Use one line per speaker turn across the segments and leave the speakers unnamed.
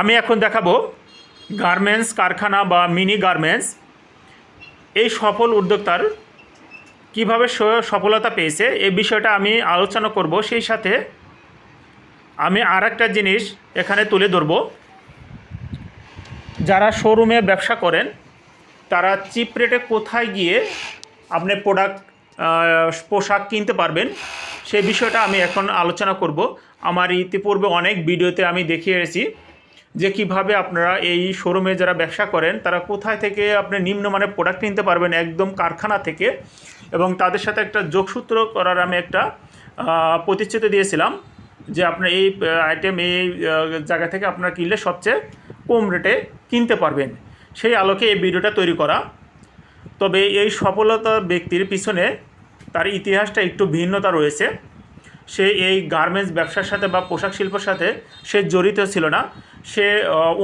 আমি এখন দেখাবো গার্মেন্টস কারখানা বা মিনি গার্মেন্টস এই সফল উদ্যোক্তার কীভাবে সফলতা পেয়েছে এই বিষয়টা আমি আলোচনা করব। সেই সাথে আমি আর একটা জিনিস এখানে তুলে ধরব। যারা শোরুমে ব্যবসা করেন, তারা চিপ রেটে কোথায় গিয়ে আপনি প্রোডাক্ট পোশাক কিনতে পারবেন সেই বিষয়টা আমি এখন আলোচনা করব। আমার ইতিপূর্বে অনেক ভিডিওতে আমি দেখিয়ে এসেছি। যে কীভাবে আপনারা এই শোরুমে যারা ব্যবসা করেন, তারা কোথায় থেকে আপনি নিম্নমানের প্রোডাক্ট কিনতে পারবেন একদম কারখানা থেকে এবং তাদের সাথে একটা যোগসূত্র করার আমি একটা প্রতিশ্রুতি দিয়েছিলাম যে আপনার এই আইটেম এই জায়গা থেকে আপনারা কিনলে সবচেয়ে কম রেটে কিনতে পারবেন। সেই আলোকে এই ভিডিওটা তৈরি করা। তবে এই সফলতা ব্যক্তির পিছনে তার ইতিহাসটা একটু ভিন্নতা রয়েছে। সে এই গার্মেন্টস ব্যবসার সাথে বা পোশাক শিল্পের সাথে সে জড়িত ছিল না। সে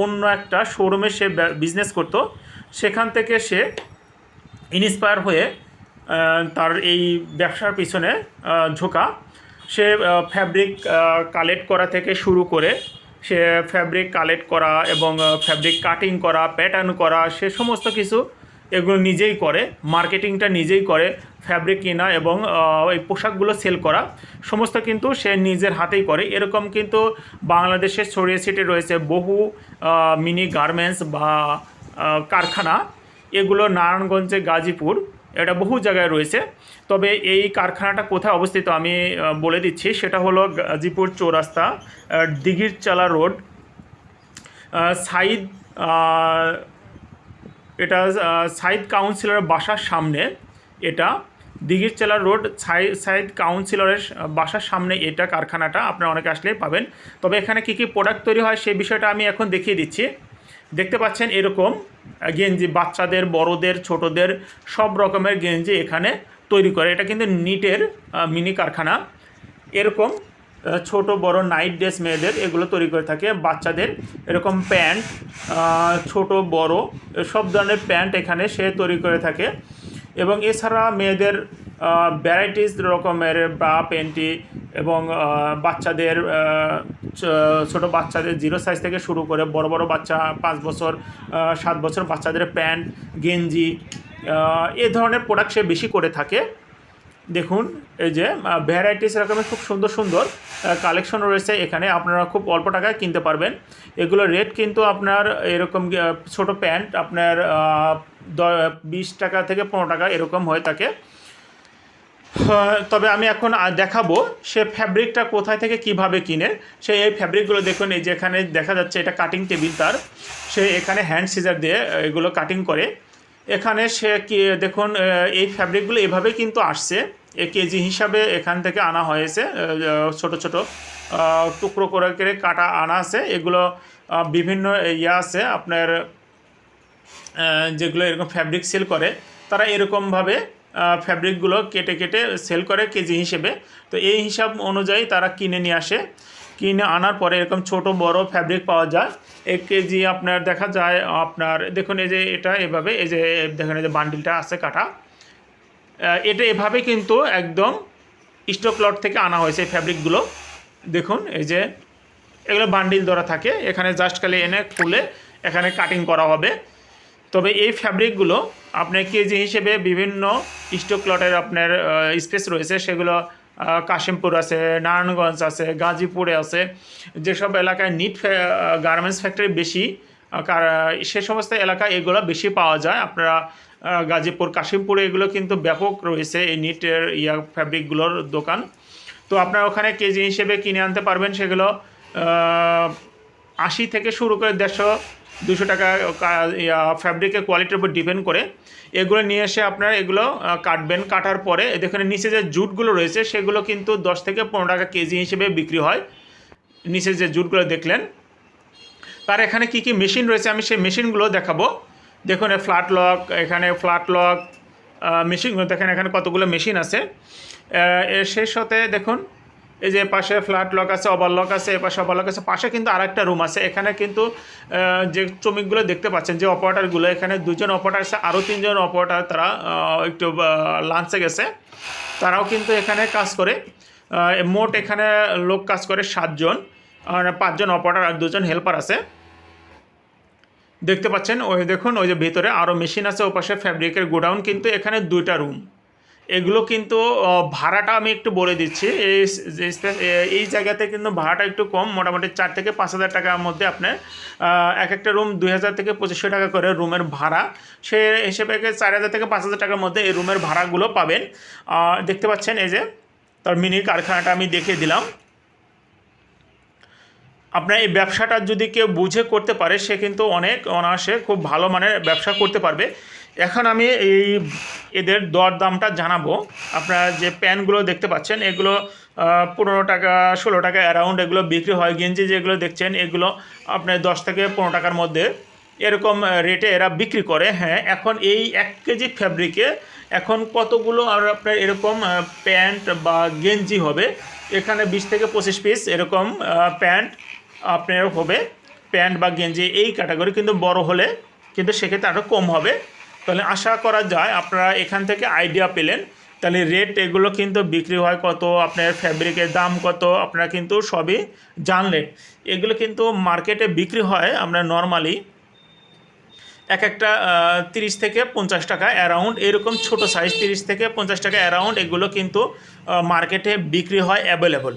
অন্য একটা শোরুমে সে বিজনেস করতো। সেখান থেকে সে ইন্সপায়ার হয়ে তার এই ব্যবসার পিছনে ঝোঁকা। সে ফ্যাব্রিক কালেক্ট করা থেকে শুরু করে, সে ফ্যাব্রিক কালেক্ট করা এবং ফ্যাব্রিক কাটিং করা প্যাটার্ন করা, সে সমস্ত কিছু এগুলো নিজেই করে মার্কেটিংটা নিজেই করে। ফ্যাব্রিক কেনা এবং এই পোশাকগুলো সেল করা। সমস্ত কিন্তু সে নিজের হাতেই করে। এরকম কিন্তু বাংলাদেশে ছড়িয়ে ছিটে রয়েছে বহু মিনি গার্মেন্টস বা কারখানা। এগুলো নারায়ণগঞ্জে গাজীপুর। এটা বহু জায়গায় রয়েছে। তবে এই কারখানাটা কোথায় অবস্থিত আমি বলে দিচ্ছি। সেটা হলো গাজীপুর চৌরাস্তা আহ, দিঘিরচালা রোড। সাইদ এটা সাইদ কাউন্সিলরের বাসার সামনে এটা। দিঘিরচালা রোড সাই সাইদ কাউন্সিলরের বাসার সামনে এটা কারখানাটা, আপনারা অনেকে আসলেই পাবেন। তবে এখানে কী কী প্রোডাক্ট তৈরি হয় সেই বিষয়টা আমি এখন দেখিয়ে দিচ্ছি। দেখতে পাচ্ছেন এরকম গেঞ্জি বাচ্চাদের, বড়দের, ছোটদের সব রকমের গেঞ্জি এখানে তৈরি করে। এটা কিন্তু নিটের মিনি কারখানা। এরকম ছোট, বড় নাইট ড্রেস মেয়েদের এগুলো তৈরি করে থাকে। বাচ্চাদের এরকম প্যান্ট ছোট, বড় সব ধরনের প্যান্ট এখানে সে তৈরি করে থাকে। এবং এছাড়া মেয়েদের ভ্যারাইটিস রকমের ব্রা প্যান্টি এবং বাচ্চাদের ছোট বাচ্চাদের জিরো সাইজ থেকে শুরু করে বড় বড় বাচ্চা পাঁচ বছর সাত বছর বাচ্চাদের প্যান্ট, গেঞ্জি এ ধরনের প্রোডাক্ট সে বেশি করে থাকে। দেখুন, এই যে ভ্যারাইটিস রকমের খুব সুন্দর সুন্দর কালেকশন রয়েছে। এখানে আপনারা খুব অল্প টাকায় কিনতে পারবেন। এগুলো রেট কিন্তু আপনার এরকম ছোট প্যান্ট, আপনার বিশ টাকা থেকে পনেরো টাকা এরকম হয়ে থাকে হ্যাঁ, তবে আমি এখন দেখাবো সে ফ্যাব্রিকটা কোথায় থেকে কীভাবে কিনে। সে এই ফ্যাব্রিকগুলো দেখুন এই যে এখানে দেখা যাচ্ছে এটা কাটিং টেবিল তার। সে এখানে হ্যান্ড সিজার দিয়ে এগুলো কাটিং করে। এখানে সে কি দেখুন এই ফ্যাব্রিকগুলো এভাবে কিন্তু আসছে। এ কেজি হিসাবে এখান থেকে আনা হয়েছে। ছোট ছোট টুকরো করে কাটা আনা আছে। এগুলো বিভিন্ন ইয়ে আছে। আপনার যেগুলো এরকম ফ্যাব্রিক সেল করে, তারা এরকমভাবে ফ্যাব্রিকগুলো কেটে কেটে সেল করে কেজি হিসেবে। তো এই হিসাব অনুযায়ী তারা কিনে নিয়ে আসে। কিনে আনার পরে এরকম ছোট বড় ফ্যাব্রিক পাওয়া যায়। এক কেজি আপনার দেখা যায়, আপনার দেখুন এই যে এটা এভাবে, এই যে দেখুন এই যে বান্ডিলটা আছে কাটা। এটা এভাবে কিন্তু একদম স্টক লট থেকে আনা হয়েছে এই ফ্যাব্রিকগুলো দেখুন এই যে এগুলো বান্ডিল ধরা থাকে। এখানে জাস্ট খালি এনে খুলে এখানে কাটিং করা হবে। তবে এই ফ্যাব্রিকগুলো আপনার কেজি হিসেবে বিভিন্ন স্টক লটের আপনার স্পেস রয়েছে, সেগুলো কাশিমপুর আছে, নারায়ণগঞ্জ আছে, গাজীপুরে আছে, যেসব এলাকায় নিট গার্মেন্টস ফ্যাক্টরি বেশি সে সমস্ত এলাকায় এগুলো বেশি পাওয়া যায়। আপনারা গাজীপুর, কাশিমপুরে এগুলো কিন্তু ব্যাপক রয়েছে এই নিটের ইয়া ফ্যাব্রিকগুলোর দোকান। তো আপনারা ওখানে কেজি হিসেবে কিনে আনতে পারবেন সেগুলো আশি থেকে শুরু করে দেড়শো দুশো টাকা ফ্যাব্রিকের কোয়ালিটির উপর ডিপেন্ড করে। এগুলো নিয়ে এসে আপনারা এগুলো কাটবেন, কাটার পরে, দেখুন নিচে যে জুটগুলো রয়েছে, সেগুলো কিন্তু দশ থেকে পনেরো টাকা কেজি হিসেবে বিক্রি হয়। নিচে যে জুটগুলো দেখলেন। তার এখানে কি কি মেশিন রয়েছে, আমি সেই মেশিনগুলো দেখাবো। দেখুন ফ্ল্যাট লক এখানে ফ্ল্যাট লক মেশিনগুলো দেখেন এখানে কতগুলো মেশিন আছে। এর শেষ সাথে দেখুন এই যে পাশে ফ্ল্যাট লক আছে, ওভার লক আছে, এপাশে ওভার লক আছে, পাশে কিন্তু আরেকটা রুম আছে। এখানে কিন্তু যে শ্রমিকগুলো দেখতে পাচ্ছেন, যে অপারেটারগুলো এখানে দুজন অপারেটার আছে আরও তিনজন অপারেটার তারা একটু লাঞ্চে গেছে। তারাও কিন্তু এখানে কাজ করে। মোট এখানে লোক কাজ করে সাতজন, আর পাঁচজন অপারেটার আর দুজন হেল্পার আছে। দেখতে পাচ্ছেন, ওই দেখুন, ওই যে ভিতরে আরও মেশিন আছে, ওপাশে ফ্যাব্রিকের গোডাউন, কিন্তু এখানে দুইটা রুম এগুলো কিন্তু ভাড়াটা আমি একটু বলে দিচ্ছি। এই এই জায়গাতে কিন্তু ভাড়াটা একটু কম, মোটামুটি চার থেকে পাঁচ হাজার টাকার মধ্যে আপনার এক একটা রুম দুই হাজার থেকে পঁচিশশো টাকা করে রুমের ভাড়া। সে হিসেবে চার হাজার থেকে পাঁচ হাজার টাকার মধ্যে এই রুমের ভাড়াগুলো পাবেন। দেখতে পাচ্ছেন এই যে, তার মিনি কারখানাটা আমি দেখিয়ে দিলাম। আপনার এই ব্যবসাটা যদি কেউ বুঝে করতে পারে, সে কিন্তু অনেক অনায়াসে খুব ভালো মানের ব্যবসা করতে পারবে। এখন আমি এই এদের দর দামটা জানাব। আপনারা যে প্যান্টগুলো দেখতে পাচ্ছেন, এগুলো পনেরো টাকা, ষোলো টাকা অ্যারাউন্ড এগুলো বিক্রি হয়। গেঞ্জি যেগুলো দেখছেন, এগুলো আপনার দশ থেকে পনেরো টাকার মধ্যে এরকম রেটে এরা বিক্রি করে। হ্যাঁ এখন এই এক কেজি ফ্যাব্রিকে এখন কতগুলো আর আপনার এরকম প্যান্ট বা গেঞ্জি হবে? এখানে বিশ থেকে পঁচিশ পিস এরকম প্যান্ট। আপনার হবে। প্যান্ট বা গেঞ্জি এই ক্যাটাগরি কিন্তু বড় হলে কিন্তু সেক্ষেত্রে আরও কম হবে। তাহলে আশা করা যায় আপনারা এখান থেকে আইডিয়া পেলেন। তাহলে রেট এগুলো কিন্তু বিক্রি হয় কত, আপনার ফ্যাব্রিকের দাম কত, আপনারা কিন্তু সবই জানলেন। এগুলো কিন্তু মার্কেটে বিক্রি হয় আমরা নর্মালি এক একটা তিরিশ থেকে পঞ্চাশ টাকা অ্যারাউন্ড এরকম ছোট সাইজ তিরিশ থেকে পঞ্চাশ টাকা অ্যারাউন্ড এগুলো কিন্তু মার্কেটে বিক্রি হয় অ্যাভেলেবল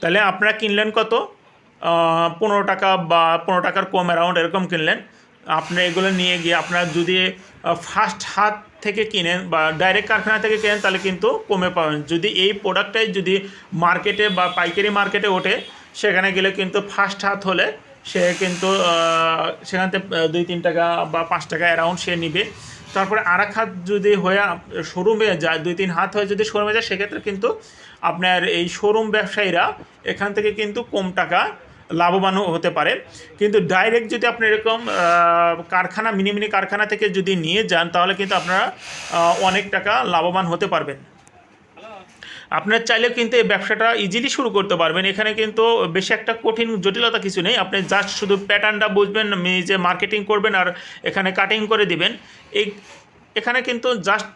তাহলে আপনারা কিনলেন কত? পনেরো টাকা বা পনেরো টাকার কম অ্যারাউন্ড এরকম কিনলেন। আপনি এগুলো নিয়ে গিয়ে আপনার যদি ফার্স্ট হাত থেকে কিনেন বা ডাইরেক্ট কারখানা থেকে কেনেন, তাহলে কিন্তু কমে পাবেন। যদি এই প্রোডাক্টটাই যদি মার্কেটে বা পাইকারি মার্কেটে ওঠে, সেখানে গেলে কিন্তু ফার্স্ট হাত হলে সে কিন্তু সেখান থেকে দুই, তিন টাকা বা পাঁচ টাকা অ্যারাউন্ড সে নিবে। তারপরে আর এক হাত যদি হয়ে শোরুমে যায়, দুই, তিন হাত হয়ে যদি শোরুমে যায়, সেক্ষেত্রে কিন্তু আপনার এই শোরুম ব্যবসায়ীরা এখান থেকে কিন্তু কম টাকা লাভবান হতে পারে। কিন্তু ডাইরেক্ট যদি আপনি এরকম কারখানা, মিনি মিনি কারখানা থেকে যদি নিয়ে যান, তাহলে কিন্তু আপনারা অনেক টাকা লাভবান হতে পারবেন। আপনার চাইলে কিন্তু এই ব্যবসাটা ইজিলি শুরু করতে পারবেন। এখানে কিন্তু বেশি একটা কঠিন জটিলতা কিছু নেই। আপনি জাস্ট শুধু প্যাটার্নটা বুঝবেন নিজে মার্কেটিং করবেন আর এখানে কাটিং করে দিবেন। এই, এখানে কিন্তু জাস্ট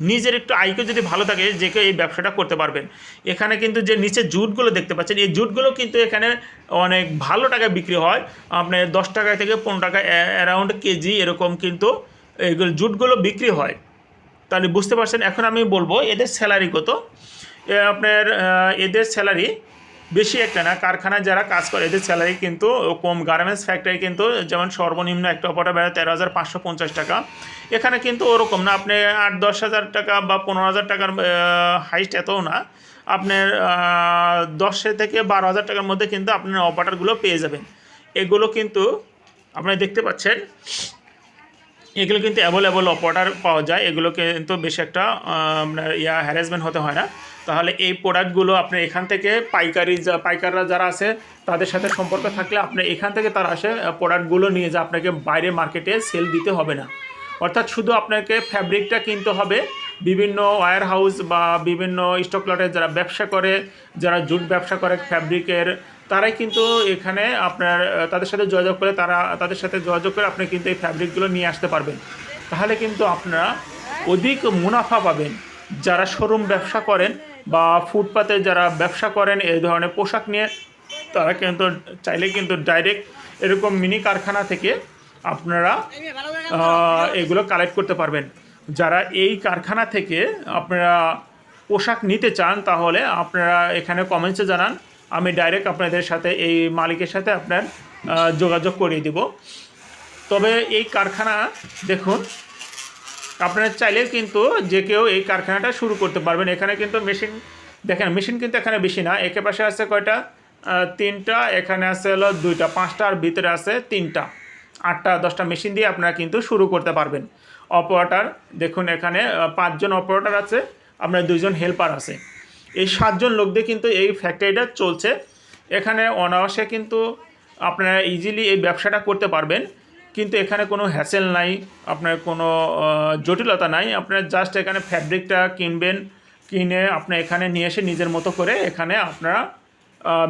নিজের একটু আইকে যদি ভালো থাকে, যে কেউ এই ব্যবসাটা করতে পারবেন এখানে কিন্তু যে নিচে জুটগুলো দেখতে পাচ্ছেন, এই জুটগুলো কিন্তু এখানে অনেক ভালো টাকায় বিক্রি হয়। আপনার দশ টাকা থেকে পনেরো টাকা অ্যারাউন্ড কেজি এরকম কিন্তু এইগুলো জুটগুলো বিক্রি হয়। তাহলে বুঝতে পারছেন, এখন আমি বলব, এদের স্যালারি কত? আপনার এদের স্যালারি বেশি একটা না কারখানায় যারা কাজ করে, এদের স্যালারি কিন্তু কম। গার্মেন্টস ফ্যাক্টরি কিন্তু যেমন সর্বনিম্ন একটা অপারেটর বেড়ে তেরো হাজার পাঁচশো পঞ্চাশ টাকা। এখানে কিন্তু ওরকম না, আপনি আট, দশ হাজার টাকা বা পনেরো হাজার টাকার হাইস্ট এতও না। আপনার দশ থেকে বারো হাজার টাকার মধ্যে কিন্তু আপনার অপারেটারগুলো পেয়ে যাবেন। এগুলো কিন্তু আপনি দেখতে পাচ্ছেন, এগুলো কিন্তু অ্যাভেলেবল অপারেটার পাওয়া যায়। এগুলো কিন্তু বেশি একটা আপনার ইয়া হ্যারাসমেন্ট হতে হয় না। তাহলে এই প্রোডাক্টগুলো আপনি এখান থেকে পাইকারি যা, পাইকাররা যারা আছে, তাদের সাথে সম্পর্ক থাকলে আপনি এখান থেকে তারা আসে প্রোডাক্টগুলো নিয়ে যা আপনাকে বাইরে মার্কেটে সেল দিতে হবে না। অর্থাৎ শুধু আপনাকে ফ্যাব্রিকটা কিনতে হবে, বিভিন্ন ওয়্যার হাউস বা বিভিন্ন স্টক লটে যারা ব্যবসা করে, যারা জুট ব্যবসা করে ফ্যাব্রিকের তারাই কিন্তু এখানে আপনার তাদের সাথে যোগাযোগ করে তারা, তাদের সাথে যোগাযোগ করে আপনি কিন্তু এই ফ্যাব্রিকগুলো নিয়ে আসতে পারবেন। তাহলে কিন্তু আপনারা অধিক মুনাফা পাবেন। যারা শোরুম ব্যবসা করেন বা ফুটপাতে যারা ব্যবসা করেন, এই ধরনের পোশাক নিয়ে, তারা কিন্তু চাইলে কিন্তু ডাইরেক্ট এরকম মিনি কারখানা থেকে আপনারা এগুলো কালেক্ট করতে পারবেন। যারা এই কারখানা থেকে আপনারা পোশাক নিতে চান, তাহলে আপনারা এখানে কমেন্টসে জানান। আমি ডাইরেক্ট আপনাদের সাথে, এই মালিকের সাথে আপনার যোগাযোগ করিয়ে দিব। তবে এই কারখানা, দেখুন আপনারা চাইলে কিন্তু যে কেউ এই কারখানাটা শুরু করতে পারবেন। এখানে কিন্তু মেশিন, দেখেন, মেশিন কিন্তু এখানে বেশি না। একে পাশে আছে কয়টা? তিনটা। এখানে আছে হলো দুইটা, পাঁচটা আর ভিতরে আছে তিনটা। আটটা, দশটা মেশিন দিয়ে আপনারা কিন্তু শুরু করতে পারবেন। অপারেটার, দেখুন এখানে পাঁচজন অপারেটার আছে, আপনার দুইজন হেল্পার আছে। এই সাতজন লোক দিয়ে কিন্তু এই ফ্যাক্টরিটা চলছে। এখানে অনায়াসে কিন্তু আপনারা ইজিলি এই ব্যবসাটা করতে পারবেন। কিন্তু এখানে কোনো হ্যাসেল নাই, আপনার কোনো জটিলতা নাই। আপনার জাস্ট এখানে ফ্যাব্রিকটা কিনবেন, কিনে আপনি এখানে নিয়ে এসে নিজের মতো করে এখানে আপনারা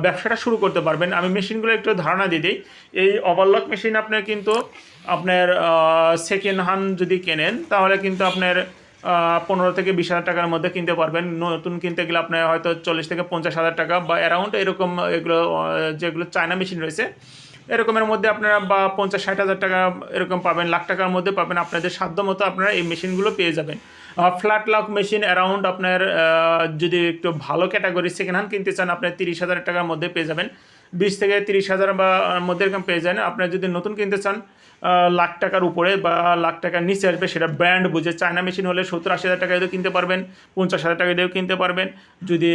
ব্যবসাটা শুরু করতে পারবেন। আমি মেশিনগুলো একটু ধারণা দিয়ে দিই। এই ওভারলক মেশিন আপনার কিন্তু আপনার সেকেন্ড হ্যান্ড যদি কেনেন, তাহলে কিন্তু আপনার পনেরো থেকে বিশ হাজার টাকার মধ্যে কিনতে পারবেন। নতুন কিনতে গেলে আপনার হয়তো চল্লিশ থেকে পঞ্চাশ হাজার টাকা বা অ্যারাউন্ড এরকম এগুলো যেগুলো চায়না মেশিন রয়েছে এরকমের মধ্যে আপনারা বা পঞ্চাশ, ষাট হাজার টাকা এরকম পাবেন, লাখ টাকার মধ্যে পাবেন আপনাদের সাধ্য মতো আপনারা এই মেশিনগুলো পেয়ে যাবেন। ফ্ল্যাট লক মেশিন অ্যারাউন্ড আপনার যদি একটু ভালো ক্যাটাগরি সেকেন্ড হ্যান্ড কিনতে চান, আপনার তিরিশ হাজার টাকার মধ্যে পেয়ে যাবেন। বিশ থেকে তিরিশ হাজার বা মধ্যে এরকম পেয়ে যান আপনার যদি নতুন কিনতে চান লাখ টাকার উপরে বা লাখ টাকার নিচে আসবে, সেটা ব্র্যান্ড বুঝে চায়না মেশিন হলে সত্তর, আশি হাজার টাকা কিনতে পারবেন, পঞ্চাশ হাজার টাকা দিয়েও কিনতে পারবেন। যদি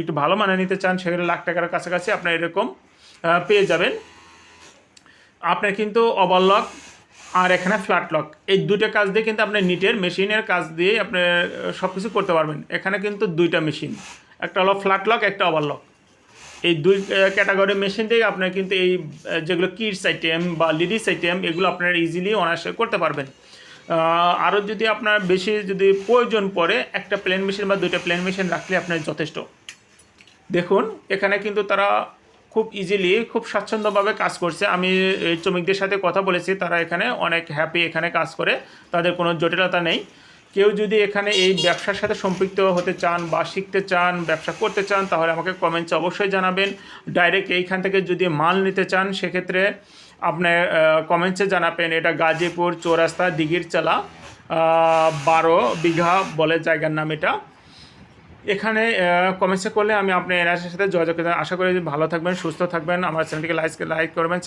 একটু ভালো মানে নিতে চান, সেখানে লাখ টাকার কাছাকাছি আপনার এরকম পেয়ে যাবেন। আপনার কিন্তু ওভারলক আর এখানে ফ্ল্যাট লক এই দুটো কাজ দিয়ে কিন্তু আপনি নিটের মেশিনের কাজ দিয়ে আপনি সব কিছু করতে পারবেন। এখানে কিন্তু দুইটা মেশিন একটা হলো ফ্ল্যাট লক একটা ওভারলক এই দুই ক্যাটাগরি মেশিন দিয়ে আপনার কিন্তু এই যেগুলো কিডস আইটেম বা লিডিস আইটেম এগুলো আপনারা ইজিলি অনায়াসে করতে পারবেন। আরও যদি আপনার বেশি যদি প্রয়োজন পড়ে, একটা প্লেন মেশিন বা দুইটা প্লেন মেশিন রাখলে আপনার যথেষ্ট। দেখুন, এখানে কিন্তু তারা খুব ইজিলি খুব স্বাচ্ছন্দ্যভাবে কাজ করছে। আমি এই শ্রমিকদের সাথে কথা বলেছি, তারা এখানে অনেক হ্যাপি এখানে কাজ করে, তাদের কোনো জটিলতা নেই। কেউ যদি এখানে এই ব্যবসার সাথে সম্পৃক্ত হতে চান বা শিখতে চান, ব্যবসা করতে চান, তাহলে আমাকে কমেন্টসে অবশ্যই জানাবেন। ডাইরেক্ট এইখান থেকে যদি মাল নিতে চান, সেক্ষেত্রে আপনার কমেন্টসে জানাবেন। এটা গাজীপুর, চৌরাস্তা দিঘির চালা বারো বিঘা বলে জায়গার নাম এটা। এখানে কমেন্টসে করলে আমি আপনার এনআরসির সাথে যোগাযোগ আশা করি ভালো থাকবেন, সুস্থ থাকবেন। আমার চ্যানেলটিকে লাইক লাইক করবেন